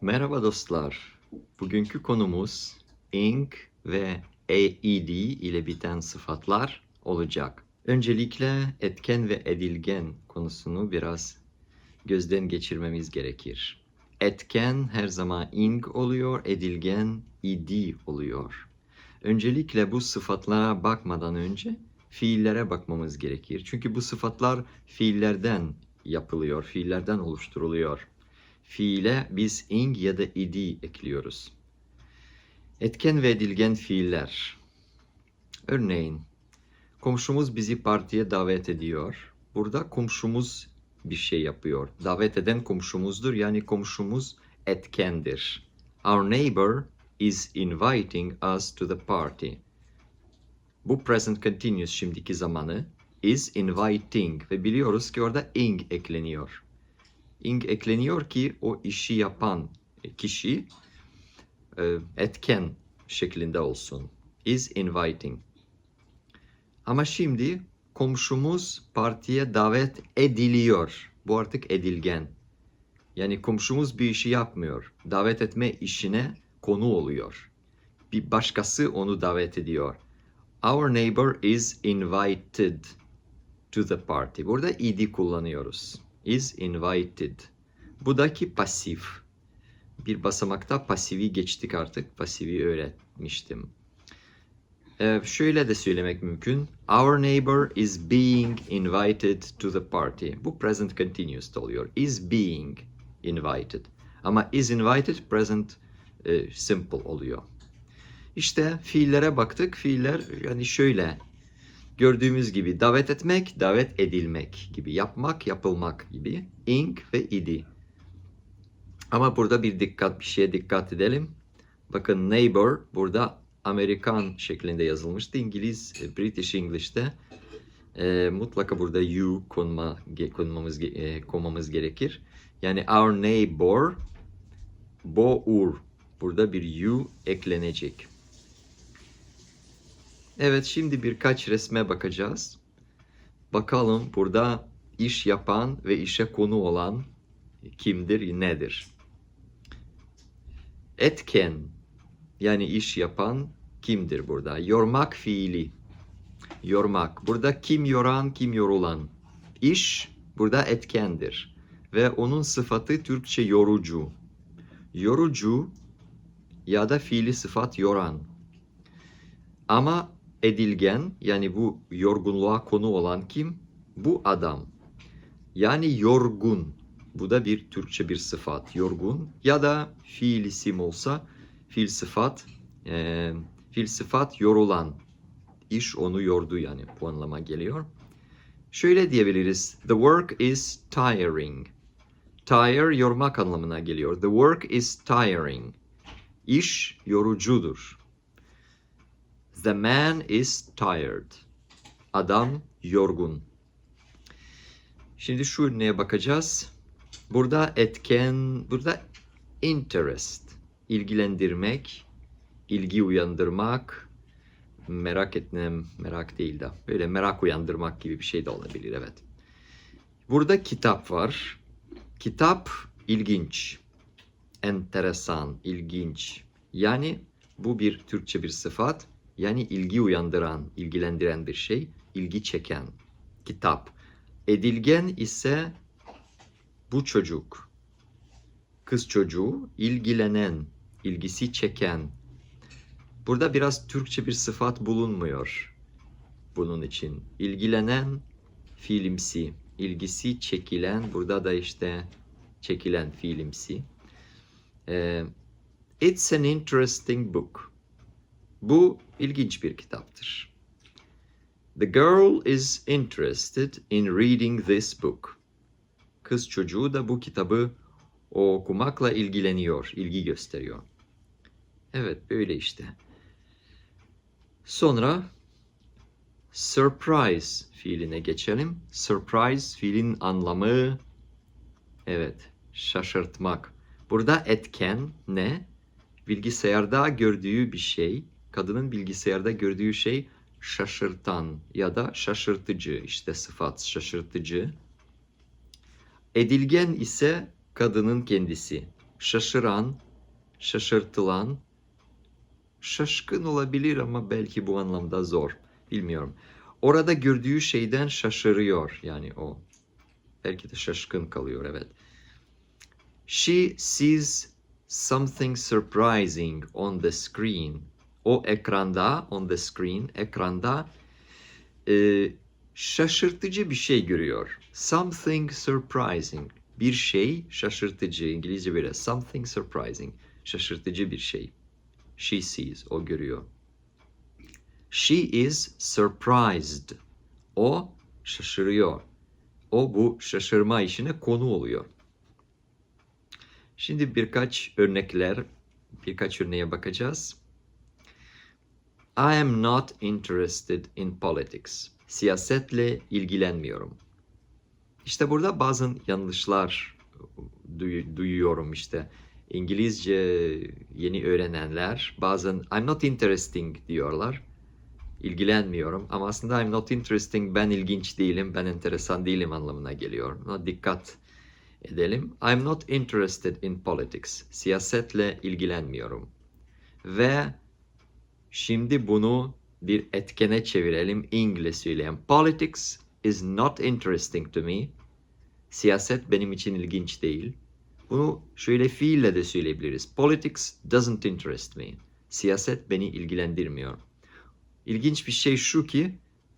Merhaba dostlar. Bugünkü konumuz ing ve ed ile biten sıfatlar olacak. Öncelikle etken ve edilgen konusunu biraz gözden geçirmemiz gerekir. Etken her zaman ing oluyor, edilgen ed oluyor. Öncelikle bu sıfatlara bakmadan önce fiillere bakmamız gerekir. Çünkü bu sıfatlar fiillerden yapılıyor, fiillerden oluşturuluyor. Fiile biz ing ya da ed ekliyoruz. Etken ve edilgen fiiller. Örneğin, komşumuz bizi partiye davet ediyor. Burada komşumuz bir şey yapıyor. Davet eden komşumuzdur. Yani komşumuz etkendir. Our neighbor is inviting us to the party. Bu present continuous şimdiki zamanı is inviting ve biliyoruz ki orada ing ekleniyor. Ing ekleniyor ki o işi yapan kişi e, etken şeklinde olsun. Is inviting. Ama şimdi komşumuz partiye davet ediliyor. Bu artık edilgen. Yani komşumuz bir işi yapmıyor. Davet etme işine konu oluyor. Bir başkası onu davet ediyor. Our neighbor is invited to the party. Burada ed kullanıyoruz. Is invited. Budaki pasif. Bir basamakta pasifi geçtik artık. Pasifi öğretmiştim. Ee, şöyle de söylemek mümkün. Our neighbor is being invited to the party. Bu present continuous oluyor. Is being invited. Ama is invited present e, simple oluyor. İşte fiillere baktık. Fiiller yani şöyle gördüğümüz gibi davet etmek, davet edilmek gibi, yapmak, yapılmak gibi. ing ve idi. Ama burada bir dikkat, bir şeye dikkat edelim. Bakın neighbor burada Amerikan şeklinde yazılmıştı. İngiliz, e, British English'te e, mutlaka burada you konma, konmamız, e, konmamız gerekir. Yani our neighbor, bour. Burada bir you eklenecek. Evet şimdi birkaç resme bakacağız. Bakalım burada iş yapan ve işe konu olan kimdir, nedir? Etken yani iş yapan kimdir burada? Yormak fiili. Yormak. Burada kim yoran, kim yorulan. İş burada etkendir. Ve onun sıfatı Türkçe yorucu. Yorucu ya da fiili sıfat yoran. Ama edilgen yani bu yorgunluğa konu olan kim? Bu adam. Yani yorgun. Bu da bir Türkçe bir sıfat. Yorgun ya da fiil isim olsa fiil sıfat e, fiil sıfat yorulan. İş onu yordu yani bu anlama geliyor. Şöyle diyebiliriz. The work is tiring. Tire yormak anlamına geliyor. The work is tiring. İş yorucudur. The man is tired. Adam yorgun. Şimdi şu örneğe bakacağız. Burada etken, burada interest, ilgilendirmek, ilgi uyandırmak, merak etmem, merak değil de böyle merak uyandırmak gibi bir şey de olabilir evet. Burada kitap var. Kitap ilginç, enteresan, ilginç. Yani bu bir Türkçe bir sıfat. Yani ilgi uyandıran, ilgilendiren bir şey, ilgi çeken. Kitap. Edilgen ise bu çocuk. Kız çocuğu ilgilenen, ilgisi çeken. Burada biraz Türkçe bir sıfat bulunmuyor bunun için. İlgilenen fiilimsi, ilgisi çekilen, burada da işte çekilen fiilimsi. Ee, it's an interesting book. Bu ilginç bir kitaptır. The girl is interested in reading this book. Kız çocuğu da bu kitabı okumakla ilgileniyor, ilgi gösteriyor. Evet, böyle işte. Sonra surprise fiiline geçelim. Surprise fiilin anlamı evet, şaşırtmak. Burada etken ne? Bilgisayarda gördüğü bir şey, kadının bilgisayarda gördüğü şey şaşırtan ya da şaşırtıcı işte sıfat şaşırtıcı. Edilgen ise kadının kendisi. şaşıran, şaşırtılan, şaşkın olabilir ama belki bu anlamda zor. Bilmiyorum. Orada gördüğü şeyden şaşırıyor yani o. Belki de şaşkın kalıyor evet. She sees something surprising on the screen. O ekranda, on the screen, ekranda e, şaşırtıcı bir şey görüyor. Something surprising. Bir şey şaşırtıcı. İngilizce böyle something surprising. Şaşırtıcı bir şey. She sees, o görüyor. She is surprised. O şaşırıyor. O bu şaşırma işine konu oluyor. Şimdi birkaç örnekler, birkaç örneğe bakacağız. I am not interested in politics. Siyasetle ilgilenmiyorum. İşte burada bazı yanlışlar duy- duyuyorum işte. İngilizce yeni öğrenenler bazen I'm not interesting diyorlar. İlgilenmiyorum ama aslında I'm not interesting ben ilginç değilim, ben enteresan değilim anlamına geliyor. Buna dikkat edelim. I'm not interested in politics. Siyasetle ilgilenmiyorum. Ve şimdi bunu bir etkene çevirelim İngilizceyle. Politics is not interesting to me. Siyaset benim için ilginç değil. Bunu şöyle fiille de söyleyebiliriz. Politics doesn't interest me. Siyaset beni ilgilendirmiyor. İlginç bir şey şu ki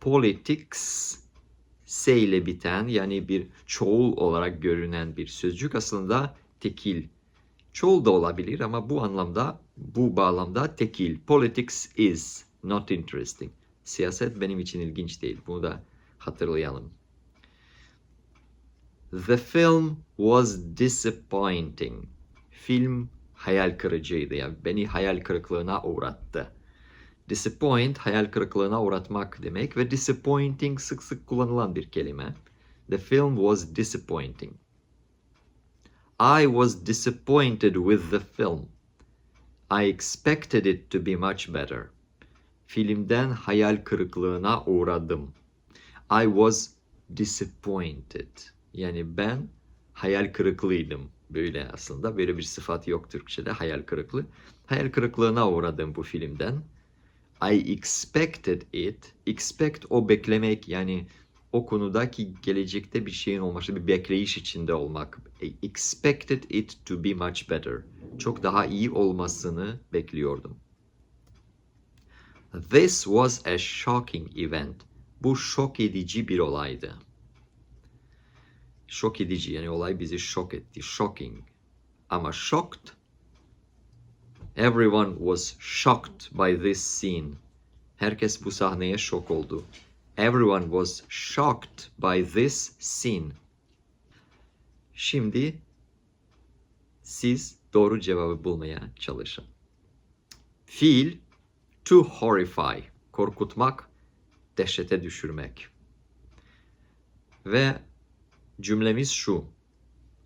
politics S ile biten yani bir çoğul olarak görünen bir sözcük aslında tekil. Çoğul da olabilir ama bu anlamda, bu bağlamda tekil. Politics is not interesting. Siyaset benim için ilginç değil. Bunu da hatırlayalım. The film was disappointing. Film hayal kırıcıydı. Yani beni hayal kırıklığına uğrattı. Disappoint hayal kırıklığına uğratmak demek ve disappointing sık sık kullanılan bir kelime. The film was disappointing. I was disappointed with the film. I expected it to be much better. Filmden hayal kırıklığına uğradım. I was disappointed. Yani ben hayal kırıklığıydım. Böyle aslında böyle bir sıfat yok Türkçe'de hayal kırıklığı. Hayal kırıklığına uğradım bu filmden. I expected it. Expect o beklemek yani o konudaki gelecekte bir şeyin olması, bir bekleyiş içinde olmak. I expected it to be much better. Çok daha iyi olmasını bekliyordum. This was a shocking event. Bu şok edici bir olaydı. Şok edici yani olay bizi şok etti. Shocking. Ama shocked Everyone was shocked by this scene. Herkes bu sahneye şok oldu. Everyone was shocked by this scene. Şimdi siz doğru cevabı bulmaya çalışın. Fiil to horrify, korkutmak, dehşete düşürmek. Ve cümlemiz şu.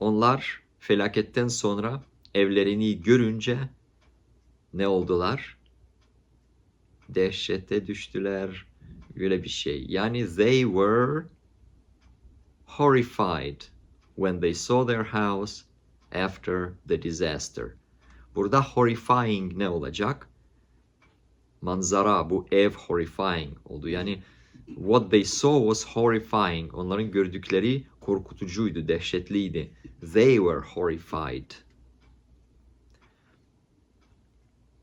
Onlar felaketten sonra evlerini görünce ne oldular? Dehşete düştüler. Böyle bir şey. Yani they were horrified when they saw their house after the disaster. Burada horrifying ne olacak? Manzara bu ev horrifying oldu. Yani what they saw was horrifying. Onların gördükleri korkutucuydu, dehşetliydi. They were horrified.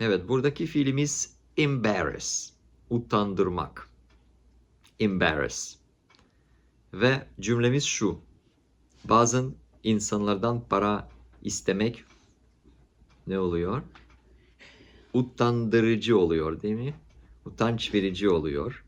Evet, buradaki fiilimiz embarrass, utandırmak. Embarrass. Ve cümlemiz şu. Bazen insanlardan para istemek ne oluyor? Utandırıcı oluyor değil mi? Utanç verici oluyor.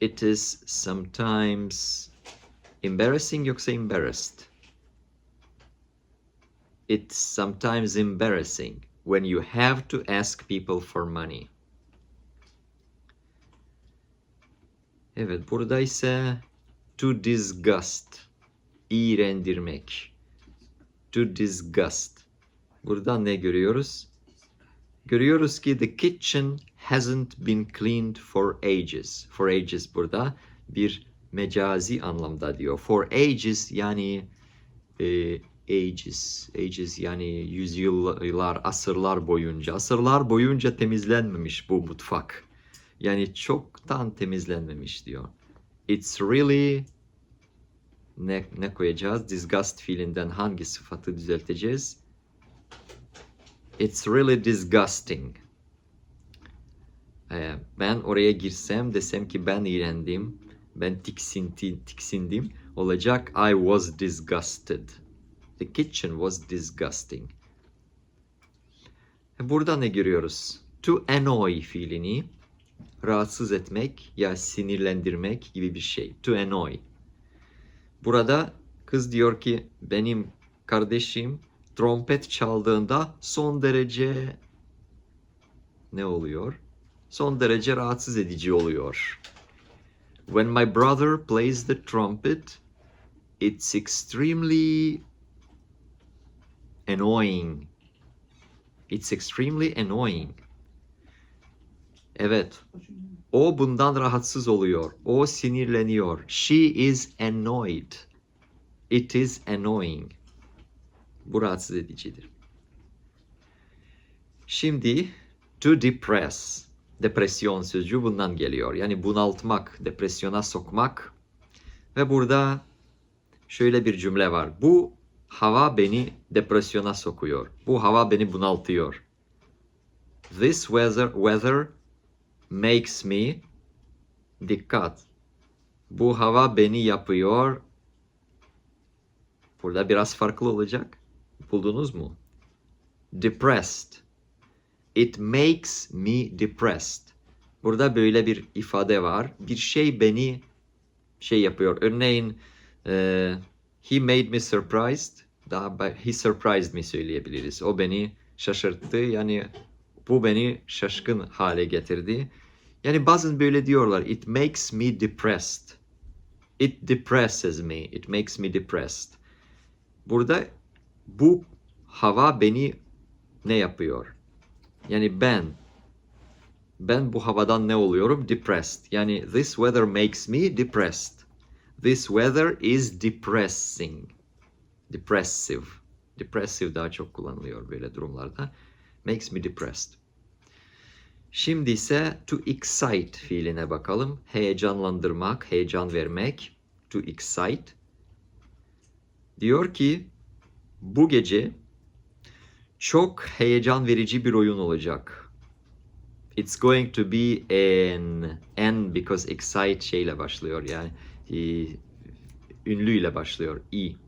It is sometimes embarrassing yoksa embarrassed. It's sometimes embarrassing when you have to ask people for money. Evet, burada ise to disgust, iğrendirmek. To disgust. Burada ne görüyoruz? Görüyoruz ki the kitchen hasn't been cleaned for ages. For ages burada bir mecazi anlamda diyor. For ages yani e, ages. Ages yani yüzyıllar, asırlar boyunca. Asırlar boyunca temizlenmemiş bu mutfak. Yani çoktan temizlenmemiş diyor. It's really ne, ne koyacağız? Disgust fiilinden hangi sıfatı düzelteceğiz? It's really disgusting. Ee, ben oraya girsem desem ki ben iğrendim, ben tiksinti, tiksindim olacak I was disgusted. The kitchen was disgusting. Burada ne görüyoruz? To annoy fiilini rahatsız etmek ya sinirlendirmek gibi bir şey. To annoy. Burada kız diyor ki benim kardeşim trompet çaldığında son derece ne oluyor? Son derece rahatsız edici oluyor. When my brother plays the trumpet, it's extremely annoying. It's extremely annoying. Evet, o bundan rahatsız oluyor. O sinirleniyor. She is annoyed. It is annoying. Bu rahatsız edicidir. Şimdi to depress. Depresyon sözcüğü bundan geliyor. Yani bunaltmak, depresyona sokmak. Ve burada şöyle bir cümle var. Bu hava beni depresyona sokuyor. Bu hava beni bunaltıyor. This weather, weather makes me dikkat. Bu hava beni yapıyor. Burada biraz farklı olacak. Buldunuz mu? Depressed. It makes me depressed. Burada böyle bir ifade var. Bir şey beni şey yapıyor. Örneğin e, he made me surprised. Daha he surprised me söyleyebiliriz. O beni şaşırttı. Yani bu beni şaşkın hale getirdi. Yani bazen böyle diyorlar. It makes me depressed. It depresses me. It makes me depressed. Burada bu hava beni ne yapıyor? Yani ben ben bu havadan ne oluyorum? Depressed. Yani this weather makes me depressed. This weather is depressing. Depressive. Depressive daha çok kullanılıyor böyle durumlarda. Makes me depressed. Şimdi ise to excite fiiline bakalım. Heyecanlandırmak, heyecan vermek. To excite. Diyor ki bu gece çok heyecan verici bir oyun olacak. It's going to be an an because excite şeyle başlıyor yani e, ünlüyle başlıyor e.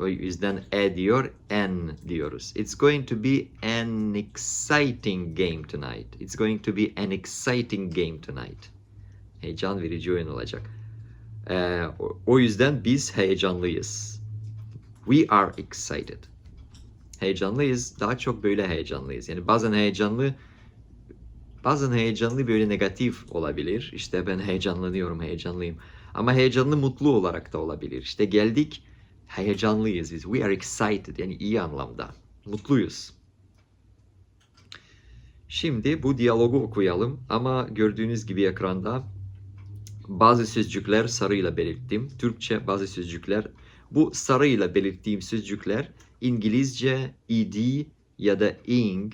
O yüzden e diyor n diyoruz. It's going to be an exciting game tonight. It's going to be an exciting game tonight. Heyecan verici oyun olacak. Ee, o yüzden biz heyecanlıyız. We are excited. Heyecanlıyız. Daha çok böyle heyecanlıyız. Yani bazen heyecanlı bazen heyecanlı böyle negatif olabilir. İşte ben heyecanlanıyorum, heyecanlıyım. Ama heyecanlı mutlu olarak da olabilir. İşte geldik, heyecanlıyız biz. We are excited yani iyi anlamda. Mutluyuz. Şimdi bu diyalogu okuyalım ama gördüğünüz gibi ekranda bazı sözcükler sarıyla belirttim. Türkçe bazı sözcükler. Bu sarıyla belirttiğim sözcükler İngilizce ed ya da ing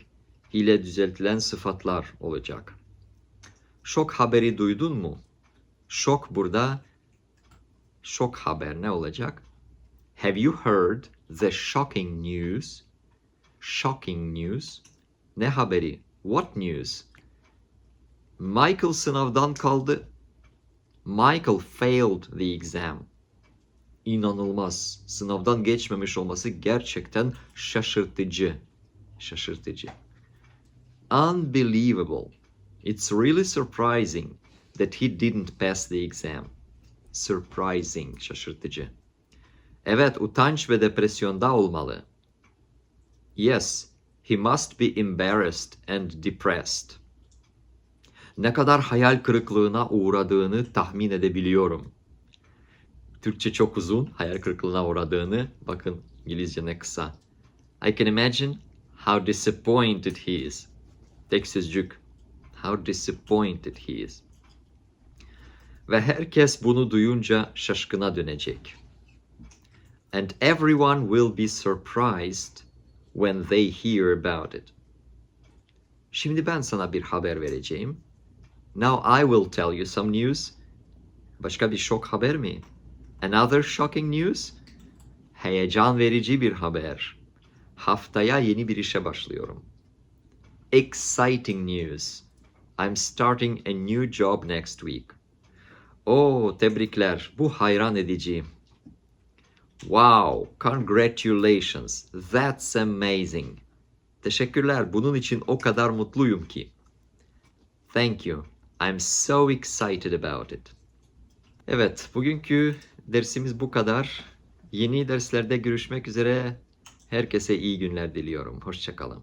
ile düzeltilen sıfatlar olacak. Şok haberi duydun mu? Şok burada şok haber ne olacak? Have you heard the shocking news? Shocking news. Ne haberi? What news? Michael sınavdan kaldı. Michael failed the exam. İnanılmaz. Sınavdan geçmemiş olması gerçekten şaşırtıcı. Şaşırtıcı. Unbelievable. It's really surprising that he didn't pass the exam. Surprising, şaşırtıcı. Evet, utanç ve depresyonda olmalı. Yes, he must be embarrassed and depressed. Ne kadar hayal kırıklığına uğradığını tahmin edebiliyorum. Türkçe çok uzun, hayal kırıklığına uğradığını. Bakın İngilizce ne kısa. I can imagine how disappointed he is. Tek sözcük. How disappointed he is. Ve herkes bunu duyunca şaşkına dönecek. And everyone will be surprised when they hear about it. Şimdi ben sana bir haber vereceğim. Now I will tell you some news. Başka bir şok haber mi? Another shocking news? Heyecan verici bir haber. Haftaya yeni bir işe başlıyorum. Exciting news. I'm starting a new job next week. Oo, tebrikler. Bu hayran edici. Wow, congratulations. That's amazing. Teşekkürler. Bunun için o kadar mutluyum ki. Thank you. I'm so excited about it. Evet, bugünkü dersimiz bu kadar. Yeni derslerde görüşmek üzere. Herkese iyi günler diliyorum. Hoşçakalın.